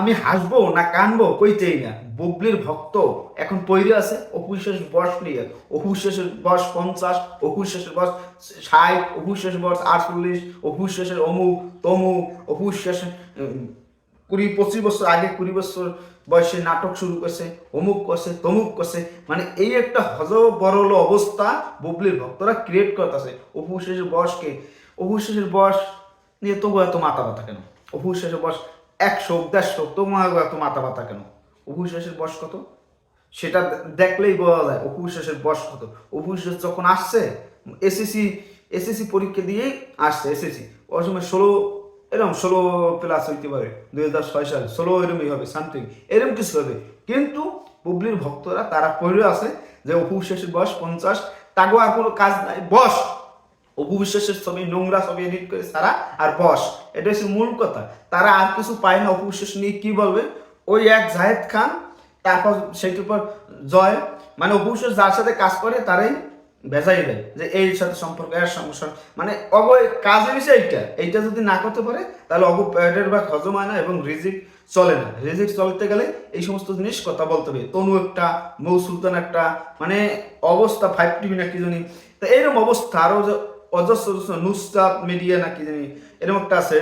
আমি হাসবো না কানবো কইতেই না। বুবলির ভক্ত এখন পৈরে আছে অপুশ্বাসের বয়স নিয়ে। অপুশ্বাসের বয়স পঞ্চাশ অপুশ্বাসের বয়স ষাট অপুশ্বাসের বয়স আটচল্লিশ অপুশ্বাসের অমুক তমুক অপুশ্বাসের উম, কুড়ি পঁচিশ বছর আগে কুড়ি বছর বয়সে নাটক শুরু করছে অমুক করছে তমুক করছে। মানে এই একটা হজ বরল অবস্থা বুবলির ভক্তরা ক্রিয়েট করতেছে। অপুশ্বাসের বয়সকে শেষের বয়স নিয়ে তবু এত মাথা ব্যথা কেন? অপুশ্বাসের বয়স একশো দেড়শো তোমার এত মাথা ব্যথা কেন? অপুশ্বাসের বয়স কত? সেটা দেখলেই বোঝা যায় অপুশ্বাসের বয়স কত? অপুশ্বাস যখন আসছে, এসএসসি এসএসসি পরীক্ষা দিয়েই আসছে, এসএসসি। ওর সময় ষোলো এরকম ষোলো প্লাস হইতে পারে, দুই হাজার ছয় সাল। ষোলো এরমই হবে সামথিং এরকম কিছু হবে। কিন্তু বুবলির ভক্তরা তারা পড়ে আছে যে অপুশ্বাসের বয়স পঞ্চাশ। তাগো আর কোনো কাজ নাই। বস! অপু বিশ্বাসের ছবি, নোংরা ছবি এডিট করে সারা আর বস। এটা হচ্ছে মূল কথা। তারা আর কিছু পায় না অপু বিশ্বাস নিয়ে, কি বলবে? ওই এক জাহেদ খান, তারপর সেইটার পর জয়। মানে অপু বিশ্বাস যার সাথে কাজ করে, তারাই ভেজাই দেয় যে এই সাথে সম্পর্ক, এর সমস্যা মানে অগ, কাজ হয়েছে এইটা। এইটা যদি না করতে পারে, তাহলে অগ প্যাডের বা হজম হয় না এবং রিজিক চলে না। রিজিক চলতে গেলে এই সমস্ত জিনিস কথা বলতে হবে। তনু একটা, মৌ সুলতান একটা মানে অবস্থা ফাইভ টিভি না কি জানি। তো এইরকম অবস্থা। আরও অজস্র নুসরাত মিডিয়া নাকি জানি এরকম একটা আছে।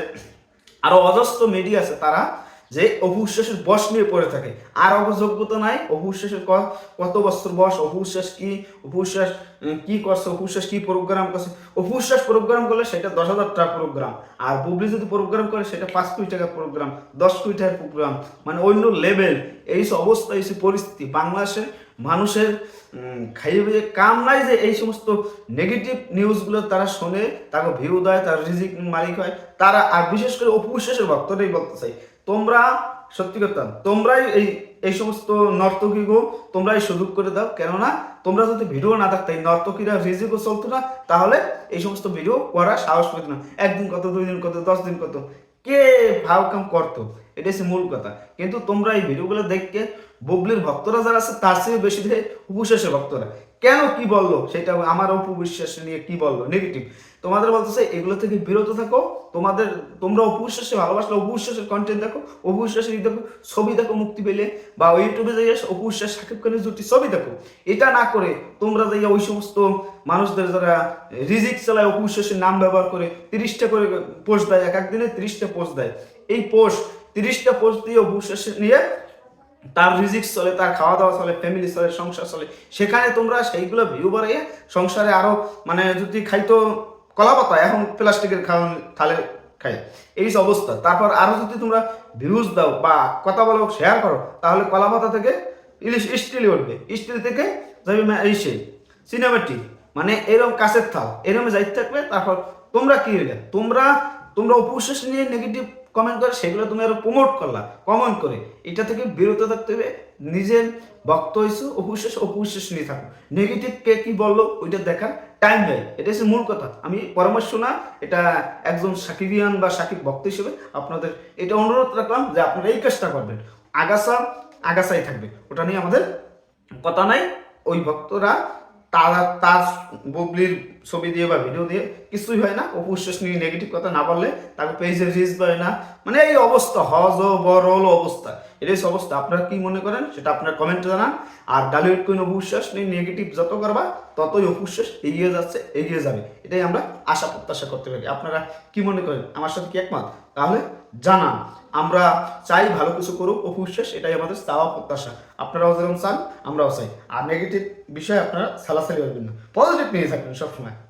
আরও অজস্র মিডিয়া আছে তারা যে অভুশ্বাসের বস নিয়ে পড়ে থাকে। আর অযোগ্যতা নাই অভুশ্বাসের কত বছর বয়স অভুশ্বাস কি অভুশ্বাস কি করছে অভুশ্বাস কি প্রোগ্রাম করছে। অভুশ্বাস প্রোগ্রাম করলে সেটা দশ হাজার টাকা প্রোগ্রাম আর বুবলি যদি প্রোগ্রাম করে সেটা পাঁচ কোটি টাকা প্রোগ্রাম দশ কোটি টাকার প্রোগ্রাম মানে অন্য লেভেল এই অবস্থা, এই পরিস্থিতি, বাংলাদেশের মানুষের খাইয়ে কাম নাই যে এই সমস্ত নেগেটিভ নিউজগুলো তারা শোনে, তাকে ভিউ দেয়, তার রিজিক মালিক হয়, তারা, আর বিশেষ করে অপবিশ্বাসের ভক্তরাই বলতে চাই তোমরা, সত্যি কথা, তোমরাই এই এই সমস্ত নর্তকী নর্তকীগো, তোমরাই সুযোগ করে দাও। কেননা, তোমরা যদি ভিডিও না থাকতো এই নর্তকীরা রিজিকও চলতো না, তাহলে এই সমস্ত ভিডিও করার সাহস পেত না। একদিন কত, দুই দিন কত, দশ দিন কত, কে ভাব কাম করতো? এটা হচ্ছে মূল কথা। কিন্তু তোমরা এই ভিডিওগুলো দেখকে বুবলির ভক্তরা যারা আছে, তার চেয়ে বেশি দেখে উপবিশ্বাসের ভক্তরা। কেন কি বলল? সেটা আমার উপবিশ্বাস নিয়ে কি বলল? নেগেটিভ তোমাদের বলতেছে, এগুলো থেকে বিরত থাকো। তোমাদের, তোমরা অপবিশ্বাসে ভালোবাসলে অপবিশ্বাসের কন্টেন্ট দেখো অপবিশ্বাসের দেখো, ছবি দেখো, মুক্তি পেলে। বা ইউটিউবে যাই অপবিশ্বাস সাকিব খানের জুটি, ছবি দেখো। এটা না করে তোমরা যাই ওই সমস্ত মানুষদের যারা রিজিক চালায় অপবিশ্বাসের নাম ব্যবহার করে, তিরিশটা করে পোস্ট দেয় এক একদিনে তিরিশটা পোস্ট দেয়। এই পোস্ট তিরিশটা পোস্ট দিয়ে অপবিশ্বাস নিয়ে তার রিজিক চলে, তার খাওয়া দাওয়া চলে ফ্যামিলি চলে, সংসার চলে। সেখানে তোমরা সেইগুলো ভিউ বাড়াইয়ে সংসারে আরও মানে যদি খাইতো কলা পাতা, এখন প্লাস্টিকের খাওয়ান থালে খাই। এই অবস্থা। তারপর আরও যদি তোমরা ভিউজ দাও বা কথা বলো শেয়ার করো, তাহলে কলা পাতা থেকে ইলিশ স্টিল উঠবে। স্টিল থেকে যাবে সেই সিনেমাটিক মানে এরকম কাছের থাল। এরকম যাইতে থাকবে তারপর তোমরা কি হইলে তোমরা তোমরা উপবিশ্বাস নিয়ে নেগেটিভ কমেন্ট করে, সেগুলো তুমি আরও প্রমোট করলা কমেন্ট করে। এটা থেকে বিরত থাকতে হবে, নিজের ভক্ত হয়েছে অপবিশ্বাস অপবিশ্বাস নিয়ে থাকো। নেগেটিভ কে কি বলল, ওইটা দেখার টাইম নেই। এটা হচ্ছে মূল কথা। আমি পরামর্শ না, এটা একজন সাকিবিয়ান বা সাকিব ভক্ত হিসেবে আপনাদের এটা অনুরোধ রাখলাম যে আপনারা এই কাজটা করবেন। আগাছা, আগাছাই থাকবে। ওটা নিয়ে আমাদের কথা নাই। ওই ভক্তরা তারা, তার বুবলির ছবি দিয়ে বা ভিডিও দিয়ে কিছুই হয় না। অপবিশ্বাস নিয়ে নেগেটিভ কথা না বললে তাকে পেজে রিচ হয় না। মানে এই অবস্থা হজ বরল অবস্থা। এটাই অবস্থা। আপনারা কি মনে করেন? সেটা আপনার কমেন্টে জানান। আর ডালিউড কুইন অপবিশ্বাস নিয়ে নেগেটিভ যত করবা, ততই অপবিশ্বাস এগিয়ে যাচ্ছে, এগিয়ে যাবে। এটাই আমরা আশা, প্রত্যাশা করতে পারি। আপনারা কি মনে করেন? আমার সাথে কি একমত? তাহলে জানান। আমরা চাই ভালো কিছু করুক অপবিশ্বাস, এটাই আমাদের চাওয়া, প্রত্যাশা। আপনারাও যেরকম চান, আমরাও চাই। আর নেগেটিভ বিষয় আপনারা সালাসালি করবেন না। পজিটিভ নিয়ে থাকবেন সবসময়।